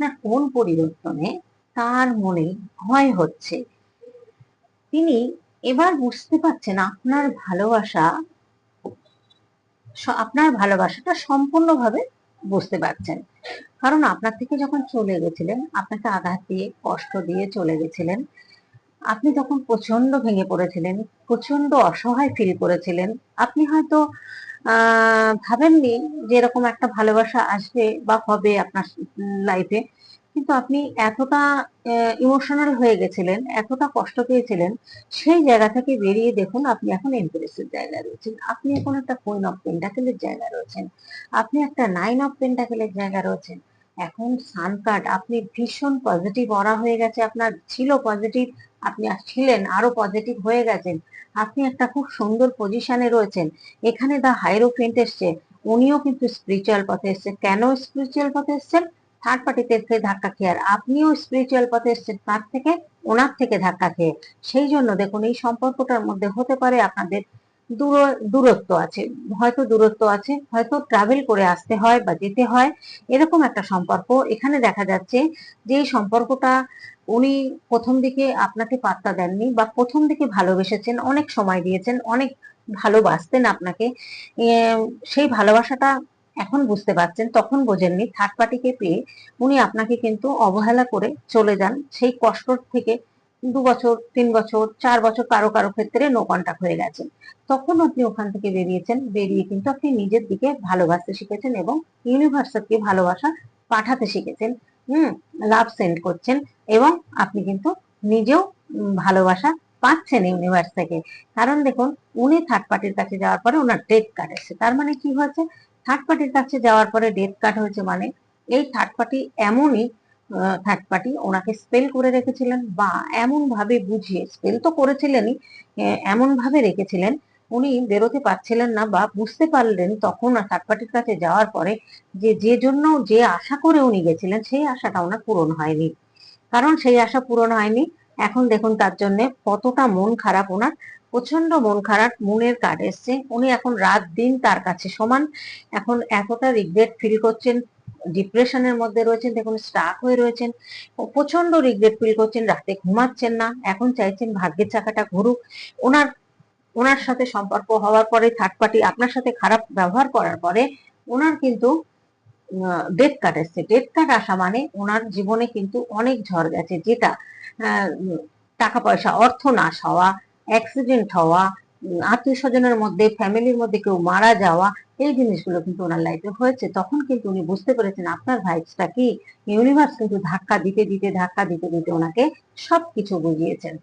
আপনার কোন পরিবর্তনে তার মনে ভয় হচ্ছে। তিনি এবার বুঝতে পারছেন আপনার ভালোবাসা, আপনার ভালোবাসাটা সম্পূর্ণভাবে বুঝতে পারছেন। কারণ আপনার থেকে যখন চলে গেছিলেন, আপনাকে আঘাত দিয়ে, কষ্ট দিয়ে চলে গেছিলেন, আপনি তখন প্রচণ্ড ভেঙে পড়েছিলেন প্রচণ্ড অসহায় ফিল করেছিলেন। আপনি হয়তো ভাবেননি যে এরকম একটা ভালোবাসা আসবে বা হবে আপনার লাইফে কিন্তু আপনি এতটা ইমোশনাল হয়ে গেছিলেন, এতটা কষ্ট পেয়েছিলেন, সেই জায়গা থেকে বেরিয়ে দেখুন আপনি এখন এমপ্রেসের জায়গায় রয়েছেন। আপনি এখন একটা কুইন অফ পেন্টাকেলের জায়গায় রয়েছেন। আপনি একটা নাইন অফ পেন্টাকেলের জায়গায় রয়েছেন। এখন সান কার্ড আপনি ভীষণ পজিটিভ অরা হয়ে গেছে, আপনার ছিল পজিটিভ আপনি ছিলেন আরও পজিটিভ হয়ে গেছেন। আপনি একটা খুব সুন্দর পজিশনে রয়েছেন। এখানে দা হাইরোফেন্ট এসছে, উনিও কিন্তু স্পিরিচুয়াল পথে এসছে। কেন স্পিরিচুয়াল পথে এসছেন? থার্ড পার্টিতে থেকে ধাক্কা খেয়ে। আর আপনিও স্পিরিচুয়াল পথে এসছেন তার থেকে, ওনার থেকে ধাক্কা খেয়ে। সেই জন্য দেখুন, এই সম্পর্কটার মধ্যে হতে পারে আপনাদের দূর দূরত্ব আছে। হয়তো দূরত্ব আছে, হয়তো ট্রাভেল করে আসতে হয় বা যেতে হয়, এরকম একটা সম্পর্ক। এখানে দেখা যাচ্ছে যে সম্পর্কটা উনি প্রথম দিকে আপনাকে পাত্তা দেননি বা প্রথম দিকে ভালোবেসেছেন, অনেক সময় দিয়েছেন, অনেক ভালোবাসতেন আপনাকে। সেই ভালোবাসাটা এখন বুঝতে পারছেন, তখন বোঝেননি। থার্ড পার্টিকে পেয়ে উনি আপনাকে কিন্তু অবহেলা করে চলে যান। সেই কষ্ট থেকে দু বছর তিন বছর, চার বছর কারও কারও ক্ষেত্রে নো কন্টাক্ট হয়ে গেছে। তখন আপনি ওখান থেকে বেরিয়েছেন, বেরিয়ে কিন্তু আপনি নিজের দিকে ভালোবাসতে শিখেছেন এবং ইউনিভার্সকে ভালোবাসা পাঠাতে শিখেছেন। হুম লাভ সেন্ড করছেন এবং আপনি কিন্তু নিজেও ভালোবাসা পাচ্ছেন ইউনিভার্স থেকে। কারণ দেখুন, উনি থার্ড পার্টির কাছে যাওয়ার পরে ওনার ডেথ কার্ড এসেছে। তার মানে কি হয়েছে? থার্ড পার্টির কাছে যাওয়ার পরে ডেথ কার্ড হয়েছে মানে এই থার্ড পার্টি এমনই থার্ড পার্টি ওনাকে স্পেল করে রেখেছিলেন বা এমন ভাবে বুঝিয়ে স্পেল তো করেছিলেনই এমন ভাবে রেখেছিলেন, উনি বেরোতে পারছিলেন না বা বুঝতে পারলেন তখন থার্ড পার্টির কাছে যাওয়ার পরে যে যে জন্য যে আশা করে উনি গেছিলেন, সেই আশাটা ওনার পূরণ হয়নি। কারণ সেই আশা পূরণ হয়নি। এখন দেখুন তার জন্য কতটা মন খারাপ ওনার। প্রচণ্ড মন খারাপ, মনের কার্ড এসছে। উনি এখন রাত দিন তার কাছে সমান। এখন এতটা রিগ্রেট ফিল করছেন। ডিপ্রেশনের মধ্যে রয়েছেন, দেখুন স্টাক হয়ে রয়েছেন, প্রচণ্ড রিগ্রেট ফিল করছেন, রাতে ঘুমাচ্ছেন না, এখন চাইছেন ভাগ্যের চাকাটা ঘুরুক। ওনার ওনার সাথে সম্পর্ক হওয়ার পরে থার্ড পার্টি আপনার সাথে খারাপ ব্যবহার করার পরে, ওনার কিন্তু ডেথ কার্ড এসছে। ডেথ কার্ড আসা মানে ওনার জীবনে কিন্তু অনেক ঝড় গেছে, যেটা টাকা পয়সা, অর্থ নাশ হওয়া অ্যাক্সিডেন্ট হওয়া আত্মীয় স্বজনের মধ্যে, ফ্যামিলির মধ্যে কেউ মারা যাওয়া, এই জিনিসগুলো কিন্তু ওনার লাইফে হয়েছে। তখন কিন্তু উনি বুঝতে পেরেছেন, আপনার ভাইবসটা কি? ইউনিভার্স কিন্তু ধাক্কা দিতে দিতে, ধাক্কা দিতে দিতে ওনাকে সবকিছু বুঝিয়েছেন।